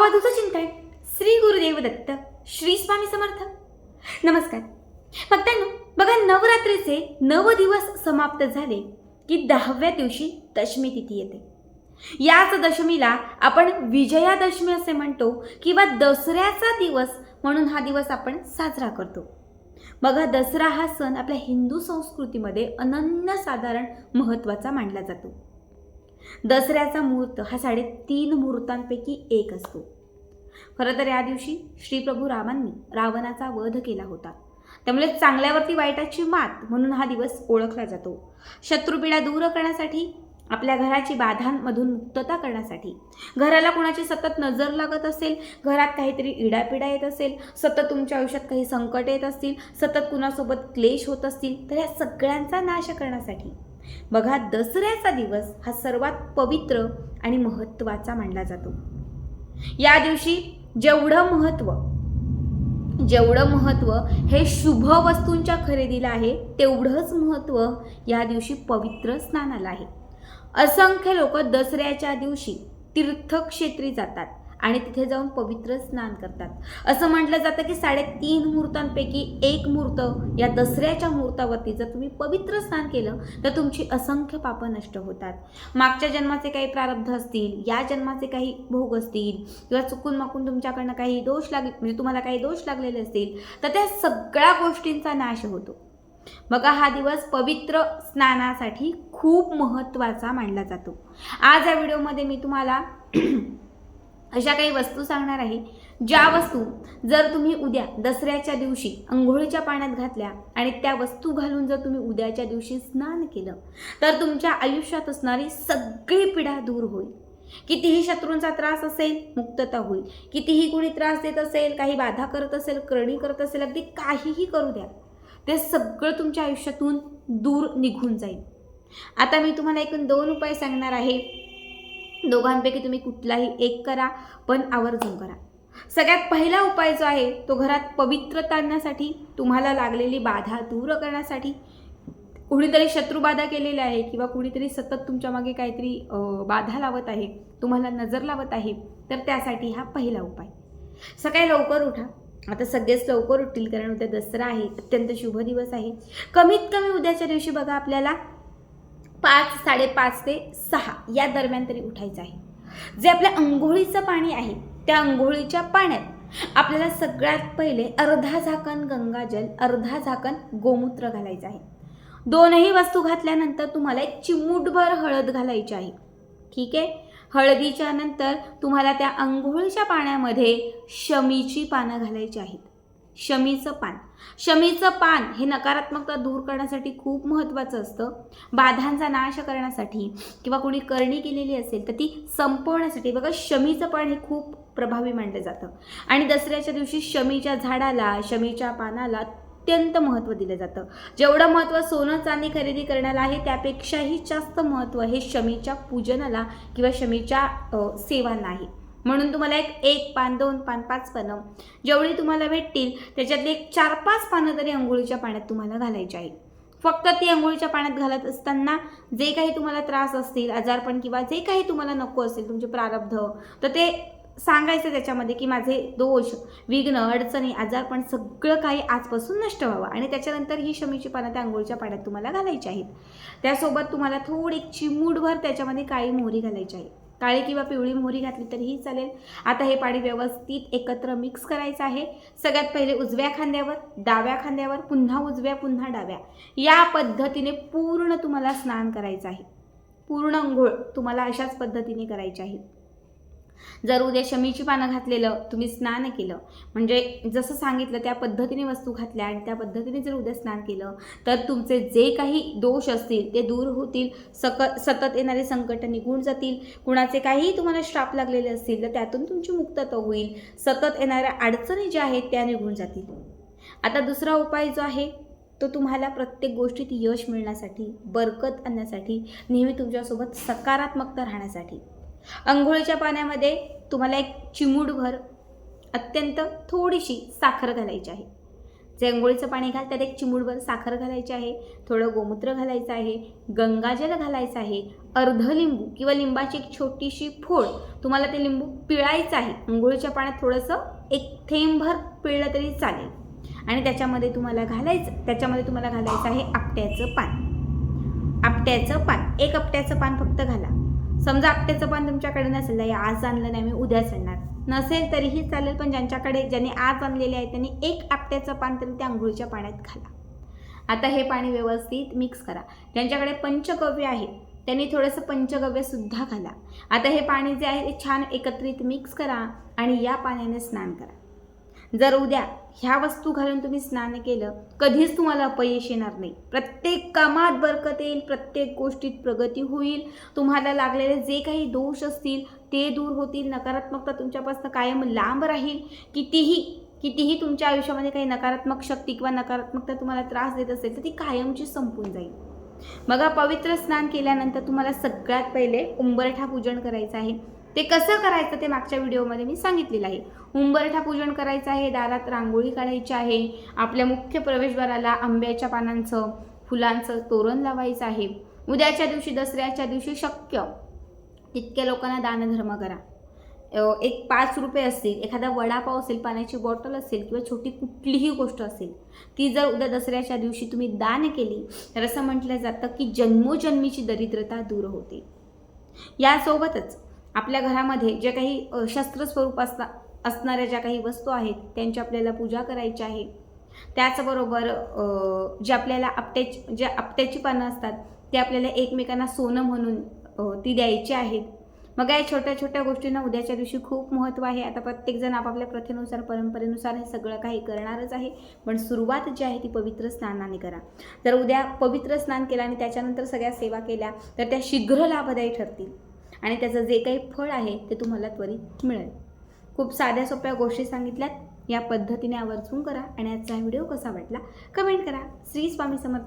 अवधूचं चिंतन श्री गुरुदेव दत्त श्री स्वामी समर्थ. नमस्कार. भक्तांनो बघा नवरात्रीचे नव दिवस समाप्त झाले की दहाव्या दिवशी दशमी तिथी येते. याच दशमीला आपण विजयादशमी असे म्हणतो किंवा दसऱ्याचा दिवस म्हणून हा दिवस आपण साजरा करतो. बघा दसरा हा सण आपल्या हिंदू संस्कृतीमध्ये अनन्यसाधारण महत्त्वाचा मानला जातो. दसऱ्याचा मुहूर्त हा साडेतीन मुहूर्तांपैकी एक असतो. खरं तर या दिवशी श्रीप्रभू रामांनी रावणाचा वध केला होता. त्यामुळे चांगल्यावरती वाईटाची मात म्हणून हा दिवस ओळखला जातो. शत्रुपीडा दूर करण्यासाठी आपल्या घराची बाधांमधून मुक्तता करण्यासाठी. घराला कोणाची सतत नजर लागत असेल घरात काहीतरी इडापिडा येत असेल सतत तुमच्या आयुष्यात काही संकट येत असतील सतत कुणासोबत क्लेश होत असतील तर या सगळ्यांचा नाश करण्यासाठी बघा दसऱ्याचा दिवस हा सर्वात पवित्र आणि महत्त्वाचा मानला जातो. या दिवशी जेवढं महत्त्व जेवढं महत्त्व हे शुभ वस्तूंच्या खरेदीला आहे तेवढंच महत्त्व या दिवशी पवित्र स्नानाला आहे. असंख्य लोक दसऱ्याच्या दिवशी तीर्थक्षेत्री जातात. आणि तिथे जाऊन पवित्र स्नान करतात. असं म्हटलं जातं की साडेतीन मुहूर्तांपैकी एक मुहूर्त या दसऱ्याच्या मुहूर्तावरती जर तुम्ही पवित्र स्नान केलं तर तुमची असंख्य पापं नष्ट होतात. मागच्या जन्माचे काही प्रारब्ध असतील या जन्माचे काही भोग असतील किंवा चुकून माकून तुमच्याकडनं काही दोष लागले म्हणजे तुम्हाला काही दोष लागलेले असतील तर त्या सगळ्या गोष्टींचा नाश होतो. बघा हा दिवस पवित्र स्नानासाठी खूप महत्त्वाचा मानला जातो. आज या व्हिडिओमध्ये मी तुम्हाला अशा काही वस्तू सांगणार आहे. ज्या वस्तू जर तुम्ही उद्या दसऱ्याच्या दिवशी अंघोळीच्या पाण्यात घातल्या आणि त्या वस्तू घालून जर तुम्ही उद्याच्या दिवशी स्नान केलं तर तुमच्या आयुष्यात असणारी सगळी पिढा दूर होईल. कितीही शत्रूंचा त्रास असेल मुक्तता होईल. कितीही कोणी त्रास देत असेल काही बाधा करत असेल करणी करत असेल अगदी काहीही करू द्या ते सगळं तुमच्या आयुष्यातून दूर निघून जाईल. आता मी तुम्हाला एकूण दोन उपाय सांगणार आहे. दोघांपैकी तुम्ही कुठलाही एक करा पण आवर्जून करा. सगळ्यात पहिला उपाय जो आहे तो घरात पवित्रता आणण्यासाठी तुम्हाला लागलेली बाधा दूर करण्यासाठी कुणीतरी शत्रुबाधा केलेली आहे किंवा कुणीतरी सतत तुमच्या मागे काहीतरी बाधा लावत आहे तुम्हाला नजर लावत आहे तर त्यासाठी हा पहिला उपाय. सकाळी लवकर उठा. आता सगळेच लवकर उठतील कारण उद्या दसरा आहे अत्यंत शुभ दिवस आहे. कमीत कमी उद्याच्या दिवशी बघा आपल्याला पाच साडेपाच ते सहा या दरम्यान तरी उठायचं आहे. जे आपल्या अंघोळीचं पाणी आहे त्या अंघोळीच्या पाण्यात आपल्याला सगळ्यात पहिले अर्धा झाकण गंगाजल अर्धा झाकण गोमूत्र घालायचं आहे. दोनही वस्तू घातल्यानंतर तुम्हाला एक चिमूटभर हळद घालायची आहे. ठीक आहे? हळदीच्या नंतर तुम्हाला त्या अंघोळीच्या पाण्यामध्ये शमीची पानं घालायची आहेत. शमीचं पान. शमीचं पान हे नकारात्मकता दूर करण्यासाठी खूप महत्त्वाचं असतं. बाधांचा नाश करण्यासाठी किंवा कोणी करणी केलेली असेल तर ती संपवण्यासाठी. बघा शमीचं पान हे खूप प्रभावी मानलं जातं. आणि दसऱ्याच्या दिवशी शमीच्या झाडाला शमीच्या पानाला अत्यंत महत्त्व दिलं जातं. जेवढं महत्त्व सोनं चांदी खरेदी करण्याला आहे त्यापेक्षाही जास्त महत्त्व हे शमीच्या पूजनाला किंवा शमीच्या सेवांना आहे. म्हणून तुम्हाला एक एक पान दोन पान पाच पानं जेवढी तुम्हाला भेटतील त्याच्यातली एक चार पाच पानं तरी अंघोळीच्या पाण्यात तुम्हाला घालायची आहे. फक्त ती अंघोळीच्या पाण्यात घालत असताना जे काही तुम्हाला त्रास असतील आजारपण किंवा जे काही तुम्हाला नको असेल तुमचे प्रारब्ध तर ते सांगायचं त्याच्यामध्ये की माझे दोष विघ्न अडचणी आजारपण सगळं काही आजपासून नष्ट व्हावं आणि त्याच्यानंतर ही शमीची पानं त्या अंघोळीच्या पाण्यात तुम्हाला घालायची आहेत. त्यासोबत तुम्हाला थोडी चिमूडभर त्याच्यामध्ये काळी मोहरी घालायची आहे. काळी किंवा पिवळी मोहरी घातली तरीही चालेल. आता हे पाणी व्यवस्थित एकत्र मिक्स करायचं आहे. सगळ्यात पहिले उजव्या खांद्यावर डाव्या खांद्यावर पुन्हा उजव्या पुन्हा डाव्या. या पद्धतीने पूर्ण तुम्हाला स्नान करायचं आहे. पूर्ण अंघोळ तुम्हाला अशाच पद्धतीने करायची आहे. जर उद्या शमीची पानं घातलेलं तुम्ही स्नान केलं म्हणजे जसं सांगितलं त्या पद्धतीने वस्तू घातल्या आणि त्या पद्धतीने जर उद्या स्नान केलं तर तुमचे जे काही दोष असतील ते दूर होतील सक सतत येणारे संकट निघून जातील कुणाचे काहीही तुम्हाला श्राप लागलेले असतील तर त्यातून तुमची मुक्तता होईल सतत येणाऱ्या अडचणी ज्या आहेत त्या निघून जातील. आता दुसरा उपाय जो आहे तो तुम्हाला प्रत्येक गोष्टीत यश मिळण्यासाठी बरकत आणण्यासाठी नेहमी तुमच्यासोबत सकारात्मकता राहण्यासाठी. अंघोळीच्या पाण्यामध्ये तुम्हाला एक चिमूटभर अत्यंत थोडीशी साखर घालायची आहे. जे अंघोळीचं पाणी घाल त्यात एक चिमूडभर साखर घालायची आहे थोडं गोमूत्र घालायचं आहे गंगाजल घालायचं आहे अर्ध लिंबू किंवा लिंबाची एक छोटीशी फोड तुम्हाला ते लिंबू पिळायचं आहे. अंघोळीच्या पाण्यात थोडंसं एक थेंबभर पिळलं तरी चालेल. आणि त्याच्यामध्ये तुम्हाला घालायचं त्याच्यामध्ये तुम्हाला घालायचं आहे आपट्याचं पान. आपट्याचं पान एक आपट्याचं पान फक्त घाला. समजा आपट्याचं पान तुमच्याकडे नसेल तर आज आणलं नाही मी उद्याच आणणार. नसेल तरीही चालेल पण ज्यांच्याकडे ज्यांनी आज आणलेले आहे त्यांनी एक आपट्याचं पान तरी त्या आंघोळीच्या पाण्यात घाला. आता हे पाणी व्यवस्थित मिक्स करा. ज्यांच्याकडे पंचगव्य आहे त्यांनी थोडंसं पंचगव्यसुद्धा घाला. आता हे पाणी जे आहे ते छान एकत्रित मिक्स करा आणि या पाण्याने स्नान करा. जर उद्या ह्या वस्तू घालून तुम्ही स्नान केलं कधीच तुम्हाला अपयश येणार नाही. प्रत्येक कामात बरकत येईल प्रत्येक गोष्टीत प्रगती होईल. तुम्हाला लागलेले जे काही दोष असतील ते दूर होतील. नकारात्मकता तुमच्यापासून कायम लांब राहील. कितीही कितीही तुमच्या आयुष्यामध्ये काही नकारात्मक शक्ती किंवा नकारात्मकता तुम्हाला त्रास देत असेल तर ती कायमची संपून जाईल. मग पवित्र स्नान केल्यानंतर तुम्हाला सगळ्यात पहिले उंबरठा पूजन करायचं आहे. ते कसं करायचं ते मागच्या व्हिडिओमध्ये मी सांगितलेलं आहे. उंबरठा पूजन करायचं आहे दारात रांगोळी काढायची आहे आपल्या मुख्य प्रवेशद्वाराला आंब्याच्या पानांचं फुलांचं तोरण लावायचं आहे. उद्याच्या दिवशी दसऱ्याच्या दिवशी शक्य तितक्या लोकांना दानधर्म करा. एक पाच रुपये असतील एखादा वडापाव असेल पाण्याची बॉटल असेल किंवा छोटी कुठलीही गोष्ट असेल ती जर उद्या दसऱ्याच्या दिवशी तुम्ही दान केली तर असं म्हटलं जातं की जन्मोजन्मीची दरिद्रता दूर होते. यासोबतच आपल्या घरामध्ये ज्या काही शस्त्र स्वरूप असता असणाऱ्या ज्या काही वस्तू आहेत त्यांची आपल्याला पूजा करायची आहे. त्याचबरोबर जे आपल्याला आपट्याची जे आपट्याची पानं असतात ते आपल्याला एकमेकांना सोनं म्हणून ती द्यायची आहेत. मग या छोट्या छोट्या गोष्टींना उद्याच्या दिवशी खूप महत्त्व आहे. आता प्रत्येकजण आपापल्या प्रथेनुसार परंपरेनुसार हे सगळं काही करणारच आहे. पण सुरुवात जी आहे ती पवित्र स्नानाने करा. जर उद्या पवित्र स्नान केलं आणि त्याच्यानंतर सगळ्या सेवा केल्या तर त्या शीघ्र लाभदायी ठरतील. आणि त्याचं जे काही फळ आहे ते तुम्हाला त्वरित मिळेल. खूप साध्या सोप्या गोष्टी सांगितल्यात. या पद्धतीने आवर्जून करा आणि आजचा व्हिडिओ कसा वाटला? कमेंट करा. श्री स्वामी समर्थ.